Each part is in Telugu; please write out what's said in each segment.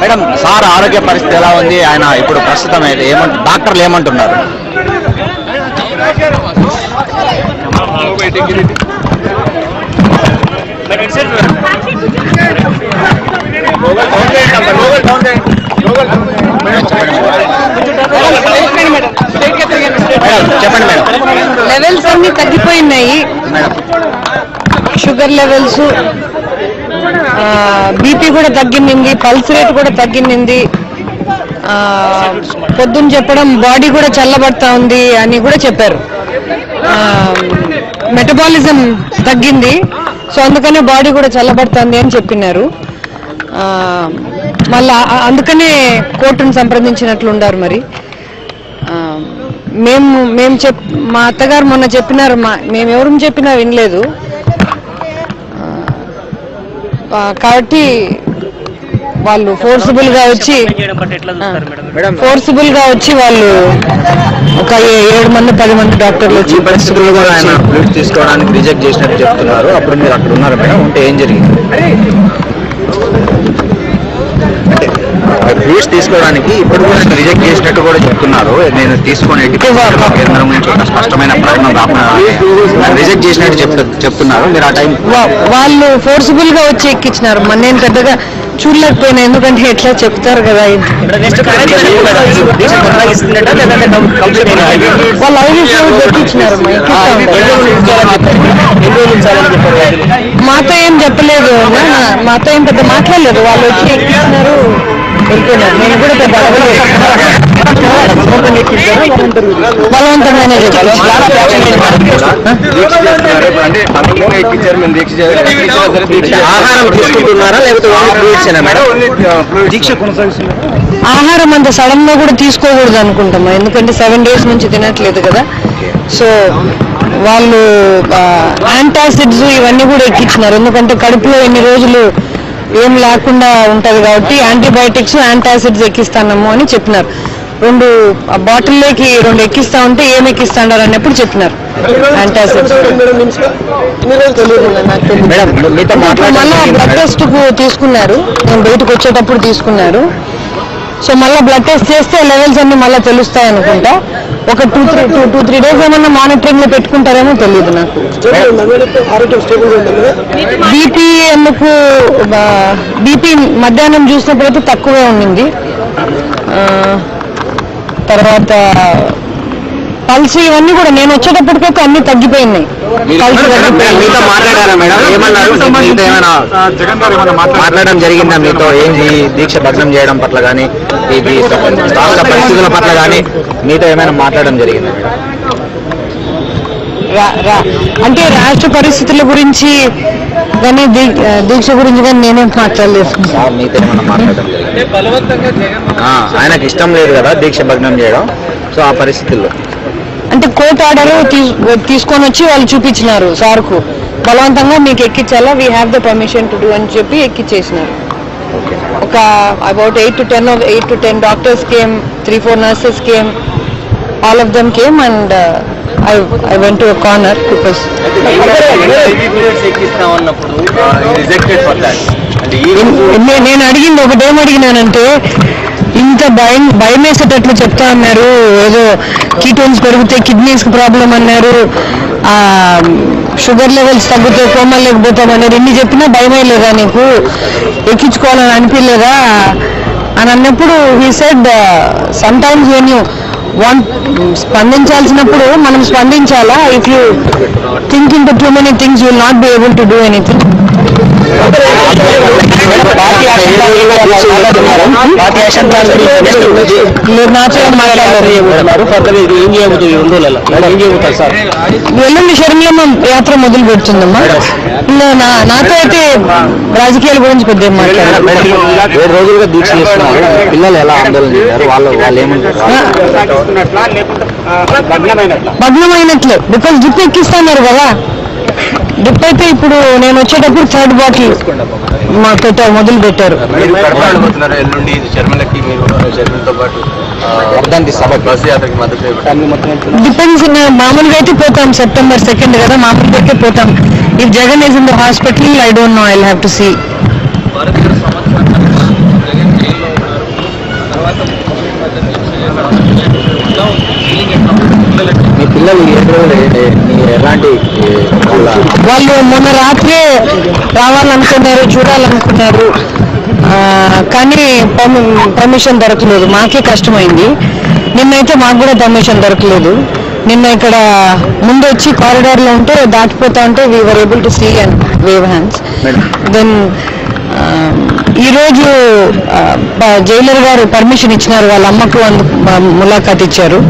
మేడం సార్ ఆరోగ్య పరిస్థితి ఎలా ఉంది? ఆయన ఇప్పుడు ప్రస్తుతం ఏమంట డాక్టర్లు ఏమంటున్నారు? మేడం చెప్పండి మేడం. లెవెల్స్ అన్ని తగ్గిపోయినాయి. షుగర్ లెవెల్స్ బీపీ కూడా తగ్గింది పల్స్ రేట్ కూడా తగ్గింది. పొద్దున్న చెప్పడం బాడీ కూడా చల్లబడతా ఉంది అని కూడా చెప్పారు. మెటబాలిజం తగ్గింది సో అందుకనే బాడీ కూడా చల్లబడుతుంది అని చెప్పినారు. మళ్ళా అందుకనే కోర్టును సంప్రదించినట్లు ఉన్నారు మరి. మేము మేము చెప్ మా అత్తగారు మొన్న చెప్పినారు మా మేము ఎవరు చెప్పినా వినలేదు. కాబట్టి వాళ్ళు ఫోర్సిబుల్గా వచ్చి ఫోర్సిబుల్గా వచ్చి వాళ్ళు ఒక ఏడు మంది పది మంది డాక్టర్లు వచ్చి ఈ పరిస్థితుల్లో కూడా ఆయన తీసుకోవడానికి రిజెక్ట్ చేసినట్టు చెప్తున్నారు. అప్పుడు మీరు అక్కడ ఉన్నారు మేడం ఉంటే ఏం జరిగింది? ఫ్లూయిడ్స్ తీసుకోవడానికి ఇప్పుడు కూడా రిజెక్ట్ చేసినట్టు కూడా చెప్తున్నారు. నేను తీసుకొని కేంద్రం నుంచి ఒక స్పష్టమైన ప్రకటన రాకుండా రిజెక్ట్ చేసినట్టు చెప్తు చెప్తున్నారు. మీరు ఆ టైం వాళ్ళు ఫోర్సిబుల్గా వచ్చి ఎక్కించినారు. మన నేను పెద్దగా చూడలేకపోయినా. ఎందుకంటే ఎట్లా చెప్తారు కదా. వాళ్ళు ఎక్కించినారు. మాతో ఏం చెప్పలేదు. నా- మాతో ఏం పెద్ద మాట్లాడలేదు. వాళ్ళు వచ్చి ఎక్కిస్తున్నారు నేను కూడా బలవంతమైన ఆహారం తీసుకుంటున్నారా లేకపోతే ఆహారం అంత సడన్గా కూడా తీసుకోకూడదు అనుకుంటామా? ఎందుకంటే సెవెన్ డేస్ నుంచి తినట్లేదు కదా. సో వాళ్ళు యాంటాసిడ్స్ ఇవన్నీ కూడా ఎక్కించినారు. ఎందుకంటే కడుపులో ఎన్ని రోజులు ఏం లేకుండా ఉంటది కాబట్టి యాంటీబయాటిక్స్ యాంటాసిడ్స్ ఎక్కిస్తానము అని చెప్పినారు. రెండు బాటిల్లోకి రెండు ఎక్కిస్తా ఉంటే ఏం ఎక్కిస్తాడారు అన్నప్పుడు చెప్పినారు. యాంటాసిడ్స్. మళ్ళీ బ్లడ్ టెస్ట్కు తీసుకున్నారు. నేను బయటకు వచ్చేటప్పుడు తీసుకున్నారు. సో మళ్ళీ బ్లడ్ టెస్ట్ చేస్తే లెవెల్స్ అన్ని మళ్ళీ తెలుస్తాయి అనుకుంటా ఒక two three two two three days ఏమన్నా మానిటరింగ్లో పెట్టుకుంటారేమో తెలియదు నాకు. బీపీ ఎందుకు బీపీ మధ్యాహ్నం చూసినప్పుడైతే తక్కువే ఉండింది. తర్వాత పల్స్ ఇవన్నీ కూడా నేను వచ్చేటప్పటికైతే అన్ని తగ్గిపోయినాయి. మాట్లాడడం జరిగిందా మీతో? ఏంటి? దీక్ష భగ్నం చేయడం పట్ల కానీ రాష్ట్ర పరిస్థితుల పట్ల కానీ మీతో ఏమైనా మాట్లాడడం జరిగిందా అంటే రాష్ట్ర పరిస్థితుల గురించి కానీ దీక్ష గురించి కానీ నేనేం మాట్లాడలేదు. మీతో మాట్లాడడం ఆయనకి ఇష్టం లేదు కదా దీక్ష భగ్నం చేయడం సో ఆ పరిస్థితుల్లో. అంటే కోర్టు ఆర్డర్ తీసుకొని వచ్చి వాళ్ళు చూపించినారు సార్కు. బలవంతంగా మీకు ఎక్కించాలా we have the permission to do అని చెప్పి ఎక్కిచ్చేసినారు. ఒక about eight to ten eight to ten doctors came three four nurses came all of them came and I I went to corner because నేను అడిగింది ఒకటేం అడిగినానంటే ఇంత భయం భయం వేసేటట్లు చెప్తా అన్నారు. ఏదో కీటోన్స్ పెరిగితే కిడ్నీస్ ప్రాబ్లం అన్నారు. ఆ షుగర్ లెవెల్స్ తగ్గితే కోమా లేకపోతాం అన్నారు. ఇన్ని చెప్పినా భయమే లేదా నీకు? ఎక్కించుకోవాలని అనిపించలేదా? అని అన్నప్పుడు he said sometimes when you స్పందించాల్సినప్పుడు మనం స్పందించాలా? If you think in too many things you will not be able to do anything ఎల్లుండి శరణ్యమ్మ యాత్ర మొదలు పెడుతుందమ్మా నాతో అయితే రాజకీయాల గురించి పెద్ద రోజులుగా దీక్ష పిల్లలు ఎలా ఆందోళన చేశారు వాళ్ళు వాళ్ళు ఏమంటారు? భగ్నమైనట్లే. బికాస్ డ్రిప్ ఎక్కిస్తున్నారు కదా. డ్రిప్ అయితే ఇప్పుడు నేను వచ్చేటప్పుడు థర్డ్ బాటిల్ మా పెట్టారు మొదలు పెట్టారు. డిపెండ్స్ మామూలుగా అయితే పోతాం సెప్టెంబర్ సెకండ్ కదా మామూలుగా అయితే పోతాం. If Jagan is in the hospital I don't know I have to see వాళ్ళు మొన్న రాత్రి రావాలనుకున్నారు చూడాలనుకున్నారు. కానీ పర్మిషన్ దొరకలేదు. మాకే కష్టమైంది. నిన్నైతే మాకు కూడా పర్మిషన్ దొరకలేదు. నిన్న ఇక్కడ ముందు వచ్చి కారిడార్లో ఉంటే దాటిపోతా ఉంటే we're able to see and wave hands then ఈరోజు జైలర్ గారు పర్మిషన్ ఇచ్చినారు వాళ్ళ అమ్మకు ముఖాత్ ఇచ్చారు.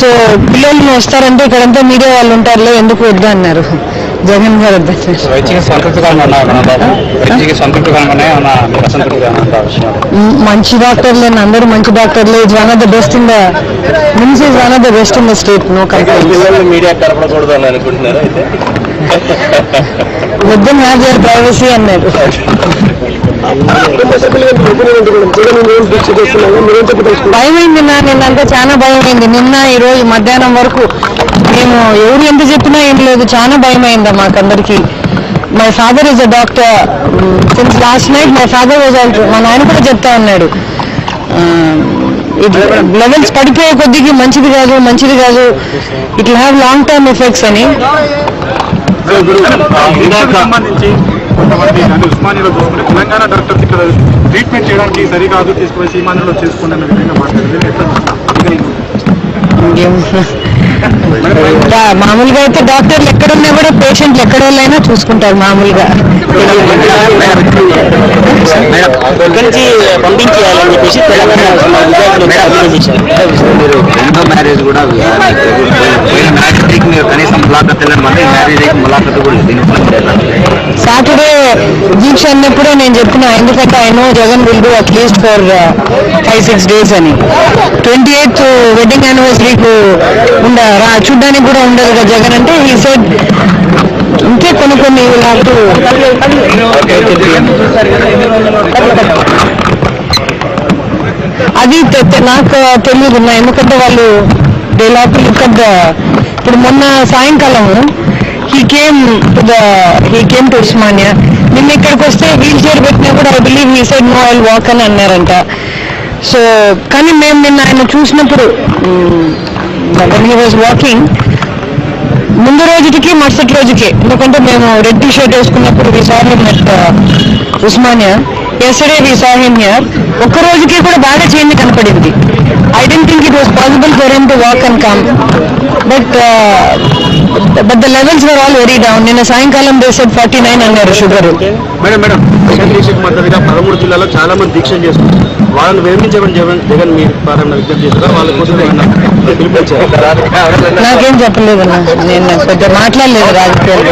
సో పిల్లలు వస్తారంటే ఇక్కడంతా మీడియా వాళ్ళు ఉంటారులే ఎందుకు వద్దు అన్నారు. జగన్ గారు మంచి డాక్టర్లే అందరూ మంచి డాక్టర్లే. Is one of the best in the MIMS is one of the best in the state no complaint వద్దని హ్యావ్ దేర్ ప్రైవసీ అన్నారు. భయమైంది నా నిన్నంతా చాలా భయమైంది. నిన్న ఈ రోజు మధ్యాహ్నం వరకు మేము ఎవరు ఎంత చెప్పినా ఏం లేదు. చాలా భయమైందా మాకందరికి my father is a doctor since last night my father was also మా నాయన కూడా చెప్తా ఉన్నాడు. లెవెల్స్ పడిపోయే కొద్దికి మంచిది కాదు మంచిది కాదు. It have long term effects అని. కొంతమంది నన్ను ఉస్మానియాలో చూసుకుంటే తెలంగాణ డాక్టర్స్ ఇక్కడ ట్రీట్మెంట్ చేయడానికి సరికాదు తీసుకుపోయి సీమాంధ్రలో చేసుకోండి అన్న విధంగా మాట్లాడింది. ఎట్లా? ఇంకేం మామూలుగా అయితే డాక్టర్లు ఎక్కడున్నా కూడా పేషెంట్లు ఎక్కడ వాళ్ళైనా చూసుకుంటారు మామూలుగా. నుంచి పంపించేయాలని చెప్పేసి మీరు రెండో మ్యారేజ్ కూడా మీరు కనీసం ములాఖత్ మ్యారేజ్ ములాఖత్ కూడా సాటర్డే దీక్ష అన్నప్పుడే నేను చెప్పిన ఎందుకంటే I know Jagan will do at least for five six days అని. ట్వంటీ ఎయిత్ వెడ్డింగ్ యానివర్సరీకు ఉండ చూడ్డానికి కూడా ఉండదు కదా జగన్ అంటే ఈ సెడ్ ఇంకే కొన్ని కొన్ని will అది నాకు తెలియదు నా ఎందుకంటే వాళ్ళు దే లోపల ఇక్కడ ఇప్పుడు మొన్న సాయంకాలం he came to the he came to Osmania నిన్న ఇక్కడికి వస్తే వీల్ చైర్ పెట్టినా కూడా I believe he said no I walk అని అన్నారంట. సో కానీ మేము నిన్న ఆయన చూసినప్పుడు హీ వాజ్ వాకింగ్ ముందు రోజుకి మరుసటి రోజుకి. ఎందుకంటే మేము రెడ్ టీ షర్ట్ వేసుకున్నప్పుడు we saw Osmania. Yesterday we saw him here ఒక్క రోజుకి కూడా బాగా చేంజ్ కనపడింది. I don't think it was possible for him to walk and come but but the levels were all very down నిన్న సాయంకాలం దే సెడ్ ఫార్టీ నైన్ అన్నారు షుగర్ మేడం మేడం జగన్ మద్దతుగా పదమూడు జిల్లాలో చాలా మంది దీక్ష చేస్తున్నారు. వాళ్ళని వివరించమని జగన్ జగన్ మీ ప్రారంభ విజ్ఞప్తి చేస్తారా వాళ్ళ కోసం? నాకేం చెప్పలేదు నేను పెద్ద మాట్లాడలేదు రాజకీయాలు.